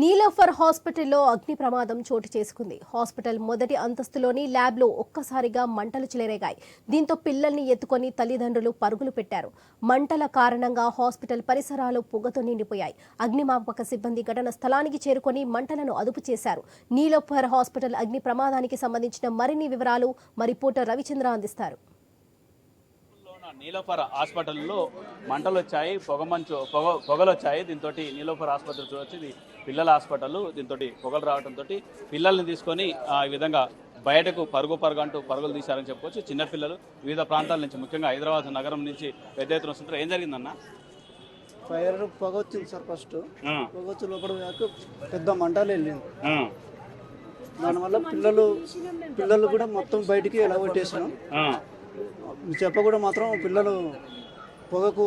నీలోఫర్ హాస్పిటల్లో అగ్ని ప్రమాదం చోటు చేసుకుంది. హాస్పిటల్ మొదటి అంతస్తులోని ల్యాబ్లో ఒక్కసారిగా మంటలు చెలరేగాయి. దీంతో పిల్లల్ని ఎత్తుకొని తల్లిదండ్రులు పరుగులు పెట్టారు. మంటల కారణంగా హాస్పిటల్ పరిసరాలు పొగతో నిండిపోయాయి. అగ్నిమాపక సిబ్బంది ఘటన స్థలానికి చేరుకొని మంటలను అదుపు చేశారు. నీలోఫర్ హాస్పిటల్ అగ్ని ప్రమాదానికి సంబంధించిన మరిన్ని వివరాలు మరి పూట రవిచంద్ర అందిస్తారు. నీలోఫర్ హాస్పిటల్లో మంటలు వచ్చాయి పొగ మంచు పొగ పొగలు వచ్చాయి దీంతో నీలోఫర్ ఆసుపత్రి చూడొచ్చు. ఇది పిల్లల హాస్పిటల్. దీంతో పొగలు రావడంతో పిల్లల్ని తీసుకొని ఆ, ఈ విధంగా బయటకు పరుగు పరుగు అంటూ పరుగులు తీశారని చెప్పుకోవచ్చు. చిన్నపిల్లలు వివిధ ప్రాంతాల నుంచి ముఖ్యంగా హైదరాబాద్ నగరం నుంచి పెద్ద ఎత్తున వస్తుంటారు. ఏం జరిగిందన్న? ఫైర్ పొగ వచ్చింది సార్ ఫస్ట్. పొగ వచ్చి లోపల పెద్ద మంటలు వెళ్ళింది. దానివల్ల పిల్లలు పిల్లలు కూడా మొత్తం బయటికి ఎలా కొట్టేసినాం ఆ, చెప్ప కూడా మాత్రం పిల్లలు పొగకు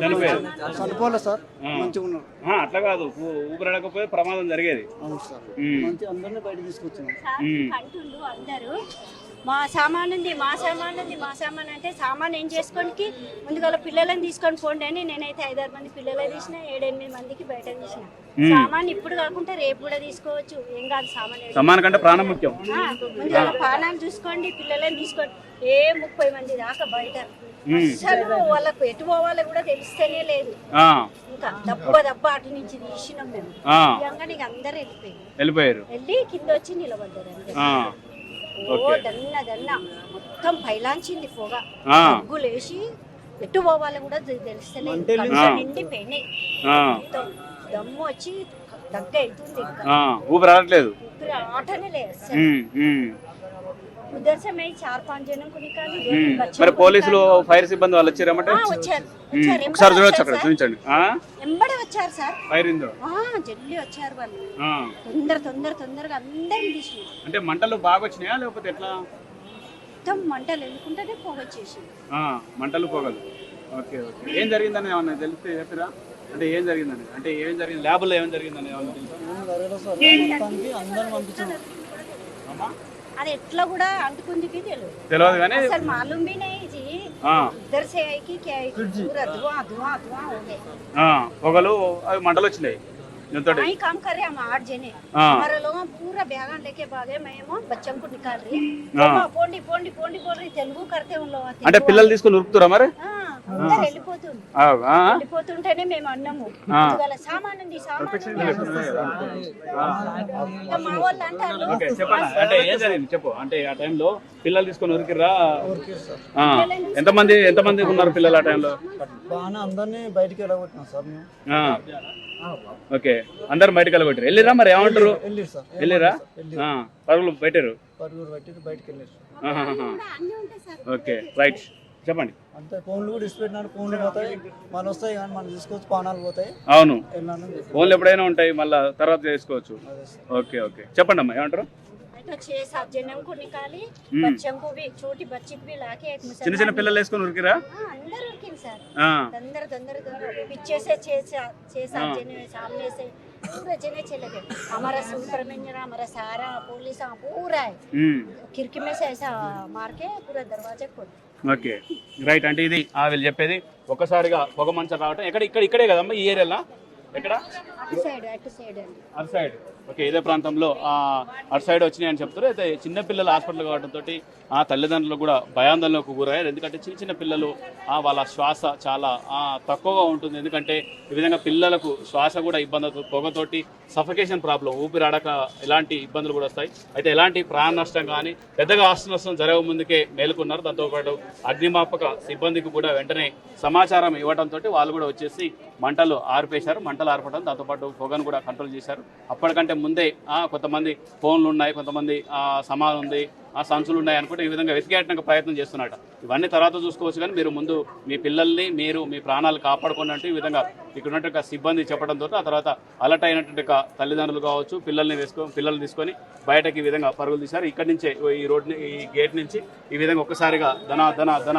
చనిపోయారు. చనిపోలే సార్. మంచిగా ఉన్నారు. అట్లా కాదు. ఊ- ఊపిరాడకపోతే ప్రమాదం జరిగేది. అవును సార్. మంచి అందరినీ బయట తీసుకొచ్చినాం. ఉమ్, అంటుండు అందరూ మా సామాన్ ఉంది మా సామాన్ ఉంది మా సామాన్ అంటే సామాన్ ఏం చేసుకోనికి? ముందుగా పిల్లలని తీసుకొని పోండి అని నేనైతే ఐదారు మంది పిల్లలే తీసిన ఏడెనిమిది మందికి బయట తీసిన. సామాన్ ఇప్పుడు కాకుండా రేపు కూడా తీసుకోవచ్చు. ఏం కాదు సామాన్ కంటే ప్రాణం ముఖ్యం. ముందుగా పానాలు చూసుకోండి పిల్లలని తీసుకోండి. ఏ ముప్పై మంది దాకా బయట. అసలు వాళ్ళకు ఎటు పోవాలో కూడా తెలుస్తేనే లేదు. ఇంకా దెబ్బ దెబ్బ అటు నుంచి తీసినాం మేము. అందరూ వెళ్ళిపోయింది వెళ్ళిపోయారు. వెళ్ళి కింద వచ్చి నిలబడ్డారు ఓ ఓకే. దన్న దన్న మొత్తం పైలాంచింది పొగ. ముగ్గులేసి ఎటు పోవాలో కూడా తెలుస్తలేదు. ఆ, మొత్తం దమ్ము వచ్చి దగ్గ ఆ, ఊపిరి ఆడట్లేదు. ఊపిరి ఆటనే లేదు మరి పోలీసులు. ఫైర్ సిబ్బంది వాళ్ళు వచ్చారన్నమాట ఒకసారి చూడొచ్చు అక్కడ. చూపించండి. ఆ? ఎంబడే వచ్చారు సార్. ఫైర్ ఇందో? ఆ, జల్లి వచ్చారు వాళ్ళు. ఆ. తొందర తొందర తొందరగా అందరిని తీసినారు అంటే మంటలు బాగా వచ్చినాయా లేకపోతే ఎట్లా? మొత్తం మంటలు వెళ్ళుకుంటేనే పొగ వచ్చేసింది ఆ, మంటలు పొగలు. Okay okay. ఏం జరిగిందని ఏమన్నా తెలిస్తే చెప్పిరా? అంటే ఏం జరిగిందని? అంటే ఏం జరిగింది? ల్యాబ్లో ఏం జరిగిందని ఏమన్నా తెలుసా? ఏం జరగలేదు సార్ మొత్తానికి అందరిని పంపించాం అమ్మా? అది ఎట్లా కూడా అంటుకుంది తెలియదు తెలియదు కానీ असल मालूम भी नहीं जी ఆ, इधर से आई कि क्या है कि पूरा धुआं धुआं धुआं हो गया ఆ, పొగలు అవి మంటలు వచ్చినాయి దీంతో वहीं काम कर रहे हम आठ जने हाँ। हमारे लोग पूरा बैगन लेके भागे मैं वो बच्चों को निकाल रही हाँ। वो पोंडी पोंडी पोंडी बोल रही तेलुगु करते उन लोग అంటే పిల్లలు తీసుకుని ఉరుకుతురా మరి ఆ, అందరు వెళ్ళిపోతుంది ఆ, ఆ? వెళ్ళిపోతుంటేనే మేము అన్నాము. అంటే ఏం జరిగింది? చెప్పు. అంటే ఆ టైంలో పిల్లలు తీసుకొని ఉరికిరా ఆ, ఎంతమంది ఎంతమంది ఉన్నారు పిల్లలు ఆ టైంలో? బాగానే అందరినీ బయటికి వెళ్ళగొట్టినాం సార్ మేము. ఆ, ఓకే. అందరు బయటకు వెళ్ళగొట్టారు వెళ్ళిరా మరి? ఏమంటారు? వెళ్ళారు పరుగులు పెట్టారు పరుగురు బయటికి బయటికి వెళ్ళారు. ఓకే. రైట్. చెప్పండి అంతే ఫోన్లు కూడా ఇచ్చిపెట్టినాడు ఫోన్లు పోతాయి మళ్ళీ వస్తాయి కానీ మనం తీసుకొచ్చి పానాలు పోతాయి అవును వెళ్ళాను చెప్పి ఫోన్లు ఎప్పుడైనా ఉంటాయి మళ్ళీ తర్వాత చేసుకోవచ్చు అదే సార్ ఓకే ఓకే చెప్పండి అమ్మా ఏమంటారు तो छह सात जनों को निकाली बच्चों को भी छोटी बच्ची को भी लाके एक చిన్న చిన్న मुसलमान పిల్లలు వేసుకొని ఉరికిరా हाँ, अंदर उनकी सर ఆ, अंदर अंदर अंदर पीछे से छह सात छह सात जने सामने से पूरे जने चले गए हमारा सुपरमेंजर हमारा सारा पुलिस हाँ, पूरा है ఉమ్, खिड़की में से ऐसा मार के पूरा दरवाजा खोल ఓకే. రైట్ అంటే ఇది ఆ వీళ్ళు చెప్పేది. ఒక్కసారిగా పొగ మంచం రావటం. ఎక్కడ? ఇక్కడ ఇక్కడే కదమ్మా ఈ ఏరియాలో ఎక్కడ? అటు సైడ్. ఓకే ఇదే ప్రాంతంలో అటు సైడ్ వచ్చినాయి అని చెప్తారు. అయితే చిన్నపిల్లలు హాస్పిటల్ కావడంతో ఆ తల్లిదండ్రులు కూడా భయాందోళనకు గురయ్యారు. ఎందుకంటే చిన్న చిన్న పిల్లలు వాళ్ళ శ్వాస చాలా తక్కువగా ఉంటుంది. ఎందుకంటే ఈ విధంగా పిల్లలకు శ్వాస కూడా ఇబ్బంది అవుతుంది పొగతోటి సఫకేషన్ ప్రాబ్లం ఊపిరాడక ఇలాంటి ఇబ్బందులు కూడా వస్తాయి. అయితే ఎలాంటి ప్రాణ నష్టం కానీ పెద్దగా ఆస్తి నష్టం జరగ ముందుకే మేలుకున్నారు. దాంతోపాటు అగ్నిమాపక సిబ్బందికి కూడా వెంటనే సమాచారం ఇవ్వడంతో వాళ్ళు కూడా వచ్చేసి మంటలు ఆర్పేశారు. మంటలు ఆర్పడం దాంతోపాటు పొగను కూడా కంట్రోల్ చేశారు. అప్పటికంటే ముందే కొంతమంది ఫోన్లు ఉన్నాయి కొంతమంది ఆ, ఉంది ఆ సంచులు ఉన్నాయి అనుకుంటే ఈ విధంగా వెతికేయడానికి ప్రయత్నం చేస్తున్నాడు ఇవన్నీ తర్వాత చూసుకోవచ్చు కానీ మీరు ముందు మీ పిల్లల్ని మీరు మీ ప్రాణాలు కాపాడుకున్నట్టు ఈ విధంగా ఇక్కడ ఉన్నటువంటి సిబ్బంది చెప్పడంతో ఆ తర్వాత అలర్ట్ అయినటువంటి తల్లిదండ్రులు కావచ్చు పిల్లల్ని వేసుకో పిల్లల్ని తీసుకొని బయటకి ఈ విధంగా పరుగులు తీశారు. ఇక్కడి నుంచే ఈ రోడ్ ఈ గేట్ నుంచి ఈ విధంగా ఒక్కసారిగా ధన ధన ధన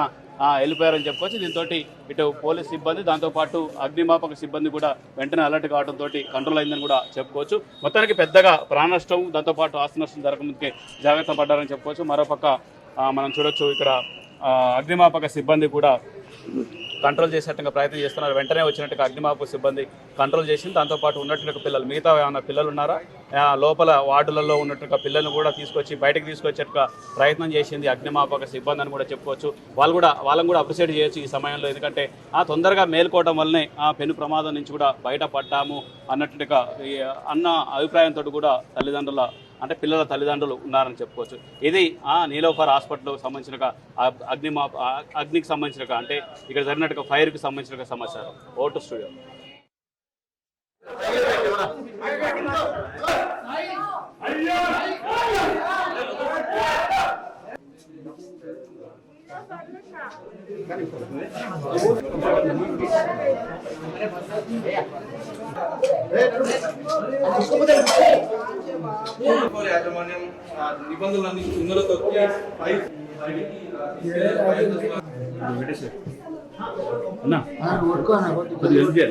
వెళ్ళిపోయారని చెప్పుకోవచ్చు. దీంతో ఇటు పోలీస్ సిబ్బంది దాంతోపాటు అగ్నిమాపక సిబ్బంది కూడా వెంటనే అలర్ట్ కావడంతో కంట్రోల్ అయిందని కూడా చెప్పుకోవచ్చు. మొత్తానికి పెద్దగా ప్రాణ నష్టం దాంతోపాటు ఆస్తి నష్టం జరగముందుకే జాగ్రత్త పడ్డారని చెప్పుకోవచ్చు. మరోపక్క మనం చూడొచ్చు ఇక్కడ అగ్నిమాపక సిబ్బంది కూడా కంట్రోల్ చేసేట్టుగా ప్రయత్నం చేస్తున్నారు. వెంటనే వచ్చినట్టుగా అగ్నిమాపక సిబ్బంది కంట్రోల్ చేసింది. దాంతోపాటు ఉన్నట్టుగా పిల్లలు మిగతా ఏమైనా పిల్లలు ఉన్నారా? లోపల వార్డులలో ఉన్నట్టుగా పిల్లల్ని కూడా తీసుకొచ్చి బయటకు తీసుకొచ్చేట్టుగా ప్రయత్నం చేసింది అగ్నిమాపక సిబ్బంది అని కూడా చెప్పుకోవచ్చు. వాళ్ళు కూడా వాళ్ళని కూడా అప్రిషియేట్ చేయొచ్చు ఈ సమయంలో. ఎందుకంటే ఆ తొందరగా మేల్కోవడం వల్లనే ఆ పెను ప్రమాదం నుంచి కూడా బయటపడ్డాము అన్నట్టుగా ఈ అన్న అభిప్రాయంతో కూడా తల్లిదండ్రుల అంటే పిల్లల తల్లిదండ్రులు ఉన్నారని చెప్పుకోవచ్చు. ఇది ఆ నీలోఫర్ హాస్పిటల్కి సంబంధించిన అగ్ని అగ్నికి సంబంధించిన అంటే ఇక్కడ జరిగినట్టుగా ఫైర్కి సంబంధించిన సమాచారం ఓటు స్టూడియో. యాజమాన్యం నిబంధనలన్నీ తుంగలో తొక్కి పై అన్నా కొద్దిగా?